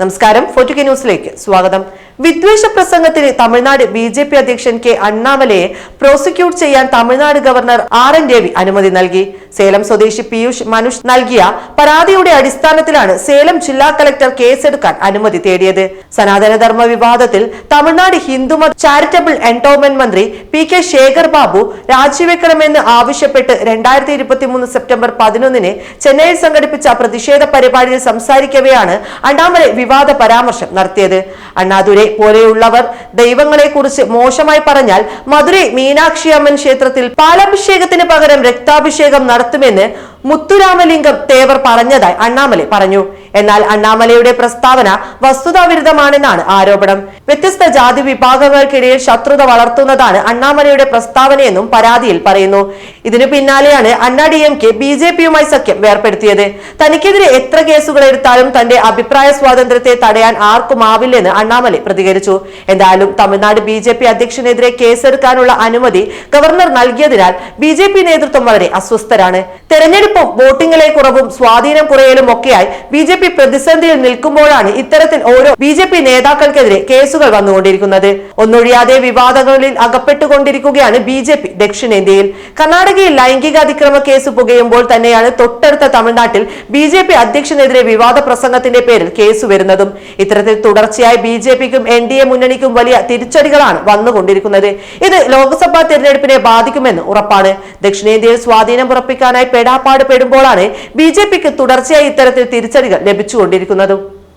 നമസ്കാരം. ഫോർട്ടുകെ ന്യൂസിലേക്ക് സ്വാഗതം. വിദ്വേഷ പ്രസംഗത്തിന് തമിഴ്നാട് ബി ജെ പി അധ്യക്ഷൻ കെ അണ്ണാമലയെ പ്രോസിക്യൂട്ട് ചെയ്യാൻ Tamil Nadu governor R N Ravi അനുമതി നൽകി. സേലം സ്വദേശി പീയൂഷ് മനുഷ് നൽകിയ പരാതിയുടെ അടിസ്ഥാനത്തിലാണ് സേലം ജില്ലാ കലക്ടർ കേസെടുക്കാൻ അനുമതി തേടിയത്. സനാതനധർമ്മ വിവാദത്തിൽ തമിഴ്നാട് ഹിന്ദുമത ചാരിറ്റബിൾ എൻഡോമെന്റ് മന്ത്രി പി കെ ശേഖർ ബാബു രാജിവെക്കണമെന്ന് ആവശ്യപ്പെട്ട് രണ്ടായിരത്തി ഇരുപത്തിമൂന്ന് സെപ്റ്റംബർ പതിനൊന്നിന് ചെന്നൈയിൽ സംഘടിപ്പിച്ച പ്രതിഷേധ പരിപാടിയിൽ സംസാരിക്കവെയാണ് അണ്ണാമലൈ വിവാദ പരാമർശം നടത്തിയത്. അണ്ണാദുരെ പോലെയുള്ളവർ ദൈവങ്ങളെക്കുറിച്ച് മോശമായി പറഞ്ഞാൽ മധുരൈ മീനാക്ഷി അമ്മൻ ക്ഷേത്രത്തിൽ പാലഭിഷേകത്തിന് പകരം രക്താഭിഷേകം നടത്തുമെന്ന് മുത്തുരാമലിംഗം തേവർ പറഞ്ഞതായി അണ്ണാമലൈ പറഞ്ഞു. എന്നാൽ അണ്ണാമലയുടെ പ്രസ്താവന വസ്തുതാവിരുദ്ധമാണെന്നാണ് ആരോപണം. വ്യത്യസ്ത ജാതി വിഭാഗങ്ങൾക്കിടയിൽ ശത്രുത വളർത്തുന്നതാണ് അണ്ണാമലയുടെ പ്രസ്താവനയെന്നും പരാതിയിൽ പറയുന്നു. ഇതിനു പിന്നാലെയാണ് Anna D M K B J പിയുമായി സഖ്യം വേർപ്പെടുത്തിയത്. തനിക്കെതിരെ എത്ര കേസുകൾ എടുത്താലും തന്റെ അഭിപ്രായ സ്വാതന്ത്ര്യത്തെ തടയാൻ ആർക്കും ആവില്ലെന്ന് അണ്ണാമലൈ പ്രതികരിച്ചു. എന്തായാലും തമിഴ്നാട് ബി ജെ പി അധ്യക്ഷനെതിരെ കേസെടുക്കാനുള്ള അനുമതി ഗവർണർ നൽകിയതിനാൽ ബി ജെ പി നേതൃത്വം വളരെ അസ്വസ്ഥരാണ്. തെരഞ്ഞെടുപ്പും വോട്ടിംഗിലെ കുറവും സ്വാധീനം കുറയലും ഒക്കെയായി ബി ജെ പി പ്രതിസന്ധിയിൽ നിൽക്കുമ്പോഴാണ് ഇത്തരത്തിൽ ഓരോ ബി ജെ പി നേതാക്കൾക്കെതിരെ കേസുകൾ വന്നുകൊണ്ടിരിക്കുന്നത്. ഒന്നൊഴിയാതെ വിവാദങ്ങളിൽ അകപ്പെട്ടുകൊണ്ടിരിക്കുകയാണ് ബി ജെ പി ദക്ഷിണേന്ത്യയിൽ. കർണാടകയിൽ ലൈംഗിക അതിക്രമ കേസ് പുകയുമ്പോൾ തന്നെയാണ് തൊട്ടടുത്ത തമിഴ്നാട്ടിൽ ബി ജെ പി അധ്യക്ഷനെതിരെ വിവാദ പ്രസംഗത്തിന്റെ പേരിൽ കേസ് വരുന്നതും. ഇത്തരത്തിൽ തുടർച്ചയായി ബി ജെ പിക്കും എൻ ഡി എ മുന്നണിക്കും വലിയ തിരിച്ചടികളാണ് വന്നുകൊണ്ടിരിക്കുന്നത്. ഇത് ലോക്സഭാ തെരഞ്ഞെടുപ്പിനെ ബാധിക്കുമെന്ന് ഉറപ്പാണ്. ദക്ഷിണേന്ത്യയിൽ സ്വാധീനം ഉറപ്പിക്കാനായി പെടാപ്പാട് പെടുമ്പോഴാണ് ബി ജെ പിക്ക് തുടർച്ചയായി ഇത്തരത്തിൽ തിരിച്ചടികൾ ലഭിച്ചുകൊണ്ടിരിക്കുന്നതും.